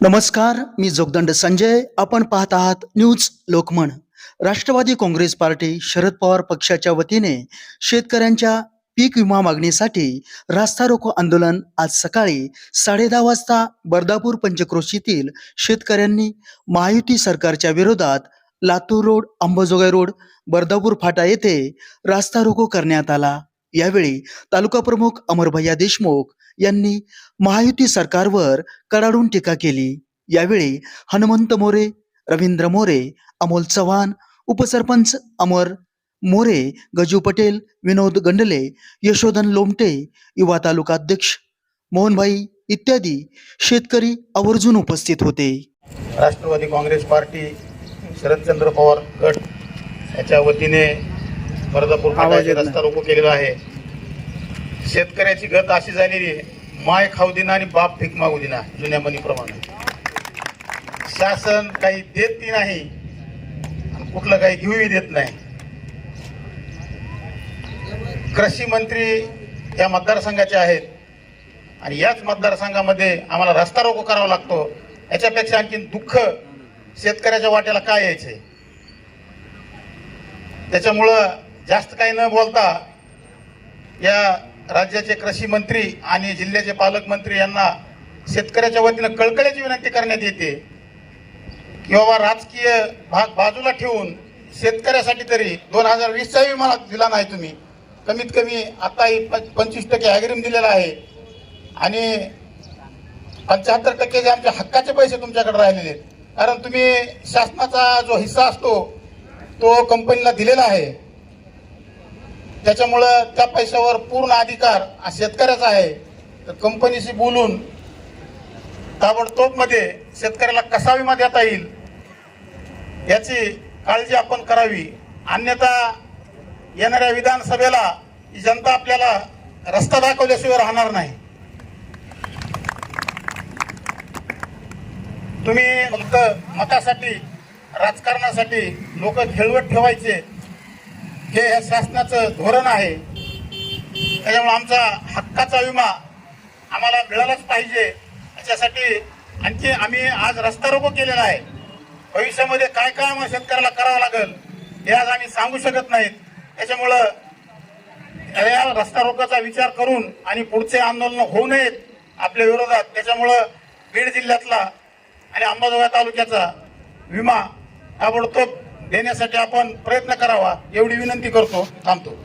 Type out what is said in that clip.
नमस्कार मी जोगदंड संजय. आपण पाहत आहात न्यूज लोकमन. राष्ट्रवादी काँग्रेस पार्टी शरद पवार पक्षाच्या वतीने शेतकऱ्यांच्या पीक विमा मागणीसाठी रास्ता रोको आंदोलन आज सकाळी साडेदहा वाजता बर्दापूर पंचक्रोशीतील शेतकऱ्यांनी महायुती सरकारच्या विरोधात लातूर रोड अंबाजोगाई रोड बर्दापूर फाटा येथे रास्ता रोको करण्यात आला. यावेळी तालुका प्रमुख अमरभैया देशमुख यांनी महायुती सरकारवर कडाडून टीका केली. यावेळी हनुमंत मोरे रवींद्र मोरे अमोल चव्हाण उपसरपंच अमर मोरे गजू पटेल विनोद गंडले यशोधन लोमटे युवा तालुका अध्यक्ष मोहनभाई इत्यादी शेतकरी आवर्जून उपस्थित होते. राष्ट्रवादी काँग्रेस पार्टी शरदचंद्र पवार गट याच्या वतीने फाट्याचे रस्ता रोको केलेला आहे. शेतकऱ्याची गत अशी झालेली आहे. माय खाऊ दिना आणि बाप भीक मागू दिना जुन्या म्हणीप्रमाणे. शासन काही देत नाही कुठलं काही घेऊही देत नाही. कृषी मंत्री या मतदारसंघाचे आहेत. आणि याच मतदारसंघामध्ये आम्हाला रस्ता रोको करावा लागतो. याच्यापेक्षा आणखी दुःख शेतकऱ्याच्या वाट्याला काय यायचंय त्याच्यामुळं जास्त काही न बोलता या राज्याचे कृषी मंत्री आणि जिल्ह्याचे पालकमंत्री यांना शेतकऱ्याच्या वतीनं कळकळ्याची विनंती करण्यात येते. की बाबा राजकीय भाग बाजूला ठेवून शेतकऱ्यासाठी तरी दोन हजार वीसचाही विमा दिला नाही तुम्ही. कमीत कमी आताही प पंचवीस टक्के ॲग्रीम दिलेला आहे. आणि पंच्याहत्तर टक्के जे आमच्या हक्काचे पैसे तुमच्याकडे राहिलेले आहेत. कारण तुम्ही शासनाचा जो हिस्सा असतो तो कंपनीला दिलेला आहे. त्याच्यामुळं त्या पैशावर पूर्ण अधिकार हा शेतकऱ्याचा आहे. तर कंपनीशी बोलून ताबडतोबमध्ये शेतकऱ्याला कसा विमा देता येईल याची काळजी आपण करावी. अन्यथा येणाऱ्या विधानसभेला ही जनता आपल्याला रस्ता दाखवल्याशिवाय राहणार नाही. तुम्ही फक्त मतासाठी राजकारणासाठी लोक खेळवत ठेवायचे. हे या शासनाचं धोरण आहे. त्याच्यामुळे आमचा हक्काचा विमा आम्हाला मिळालाच पाहिजे. याच्यासाठी आणखी आम्ही आज रस्ता रोको केलेला आहे. भविष्यामध्ये काय काय आम्हाला शेतकऱ्याला करावं लागेल हे आज आम्ही सांगू शकत नाहीत. त्याच्यामुळं या रस्ता रोकाचा विचार करून आणि पुढचे आंदोलन होऊ नयेत आपल्या विरोधात. त्याच्यामुळं बीड जिल्ह्यातला आणि अंबाजोगाई तालुक्याचा विमा ताबडतोब देण्यासाठी आपण प्रयत्न करावा एवढी विनंती करतो थांबतो.